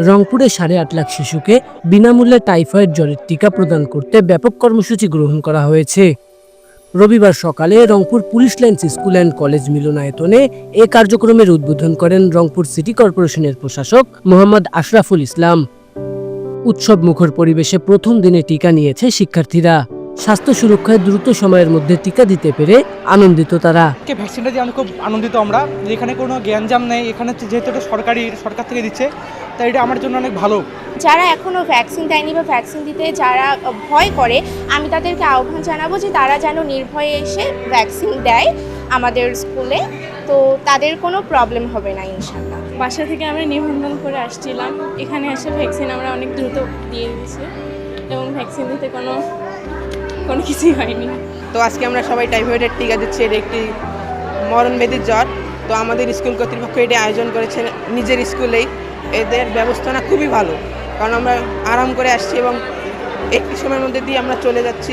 রংপুরে সাড়ে আট লাখ শিশুকে বিনামূল্যে টাইফয়েড জ্বরের টিকা প্রদান করতে ব্যাপক কর্মসূচি গ্রহণ করা হয়েছে। রবিবার সকালে Rangpur police lines school and college মিলনায়তনে এ কার্যক্রমের উদ্বোধন করেন রংপুর সিটি কর্পোরেশনের প্রশাসক মোহাম্মদ আশরাফুল ইসলাম। উৎসব মুখর পরিবেশে প্রথম দিনে টিকা নিয়েছে শিক্ষার্থীরা। স্বাস্থ্য সুরক্ষায় দ্রুত সময়ের মধ্যে টিকা দিতে পেরে আনন্দিত তারা। ভ্যাকসিনটা দিয়ে আমি খুব আনন্দিত আমরা। এখানে কোনো জ্ঞানজাম নেই। এখানে যেহেতু সরকারি সরকার থেকে দিচ্ছে। তাই এটা আমার জন্য অনেক ভালো। যারা এখনও ভ্যাকসিন দেয়নি বা ভ্যাকসিন দিতে যারা ভয় করে আমি তাদেরকে আহ্বান জানাব যে তারা যেন নির্ভয়ে এসে ভ্যাকসিন দেয় আমাদের স্কুলে। তো তাদের কোনো প্রবলেম হবে না ইনশাল্লাহ বাসা থেকে আমরা নিবন্ধন করে আসছিলাম। এখানে এসে ভ্যাকসিন আমরা অনেক দ্রুত দিয়ে দিচ্ছি এবং ভ্যাকসিন দিতে কোনো কোনো কিছুই হয়নি। তো আজকে আমরা সবাই টাইফয়েডের টিকা দিচ্ছি এটা একটি মরণবেদির জ্বর। তো আমাদের স্কুল কর্তৃপক্ষ এটি আয়োজন করেছে নিজের স্কুলেই। এদের ব্যবস্থাটা খুবই ভালো। কারণ আমরা আরাম করে আসছি এবং একটি সময়ের মধ্যে দিয়ে আমরা চলে যাচ্ছি।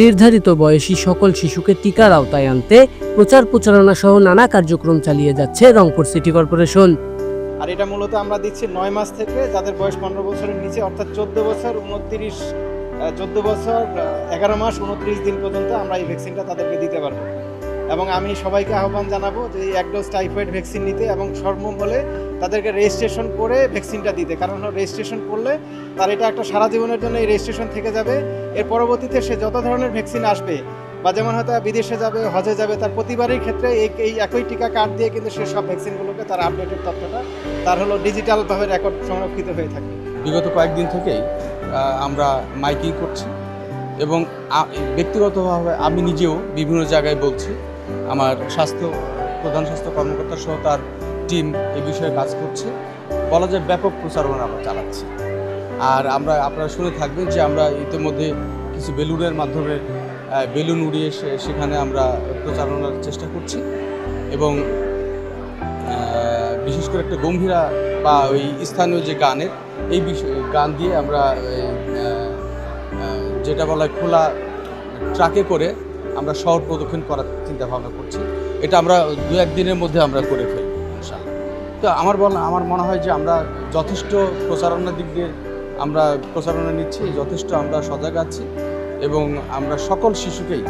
নির্ধারিত বয়সী সকল শিশুকে টিকার আওতায় আনতে প্রচার প্রচারণা সহ নানা কার্যক্রম চালিয়ে যাচ্ছে রংপুর সিটি কর্পোরেশন। আর এটা মূলত আমরা দিচ্ছি নয় মাস থেকে যাদের বয়স পনেরো বছরের নিচে অর্থাৎ চোদ্দ বছর উনত্রিশ চোদ্দ বছর এগারো মাস উনত্রিশ দিন পর্যন্ত আমরা এই ভ্যাকসিনটা তাদেরকে দিতে পারব। এবং আমি সবাইকে আহ্বান জানাব যে এক ডোজ টাইফয়েড ভ্যাকসিন নিতে এবং সর্বম হলে তাদেরকে রেজিস্ট্রেশন করে ভ্যাকসিনটা দিতে। কারণ রেজিস্ট্রেশন করলে তার এটা একটা সারা জীবনের জন্য এই রেজিস্ট্রেশন থেকে যাবে। এর পরবর্তীতে সে যত ধরনের ভ্যাকসিন আসবে বা যেমন হয়তো বিদেশে যাবে, হজে যাবে, তার প্রতিবারের ক্ষেত্রে এই এই একই টিকা কার্ড দিয়ে কিন্তু সে সব ভ্যাকসিনগুলোকে তার আপডেটেড তথ্যটা, তার হলো ডিজিটালভাবে রেকর্ড সংরক্ষিত হয়ে থাকে। বিগত কয়েকদিন থেকেই আমরা মাইকিং করছি এবং ব্যক্তিগতভাবে আমি নিজেও বিভিন্ন জায়গায় বলছি আমার স্বাস্থ্য, প্রধান স্বাস্থ্য কর্মকর্তা সহ তার টিম এই বিষয়ে কাজ করছে। বলা যায় ব্যাপক প্রচারণা আমরা চালাচ্ছি। আর আমরা, আপনারা শুনে থাকবেন যে আমরা ইতিমধ্যে কিছু বেলুনের মাধ্যমে বেলুন উড়িয়ে সেখানে আমরা প্রচারণার চেষ্টা করছি এবং বিশেষ করে একটা গম্ভীরা বা ওই স্থানীয় যে গানের, এই বিষয়ে গান দিয়ে আমরা যেটা বলা খোলা ট্রাকে করে আমরা শহর প্রদক্ষিণ করার চিন্তা ভাবনা করছি। এটা আমরা দু একদিনের মধ্যে আমরা করে ইনশাল্লাহ তো আমার বলা, আমার মনে হয় যে আমরা যথেষ্ট প্রচারণার দিক দিয়ে আমরা প্রচারণা নিচ্ছি, যথেষ্ট আমরা সজাগ আছি এবং আমরা সকল শিশুকেই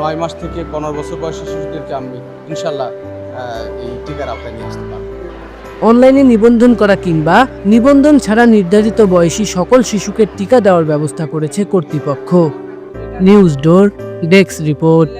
নয় মাস থেকে পনেরো বছর বয়সী শিশুদেরকে আমি ইনশাল্লাহ এই টিকার আওতায় নিয়ে আসতে পারব। অনলাইনে নিবন্ধন করা কিংবা নিবন্ধন ছাড়া নির্ধারিত বয়সী সকল শিশুকে টিকা দেওয়ার ব্যবস্থা করেছে কর্তৃপক্ষ। News door. Desk report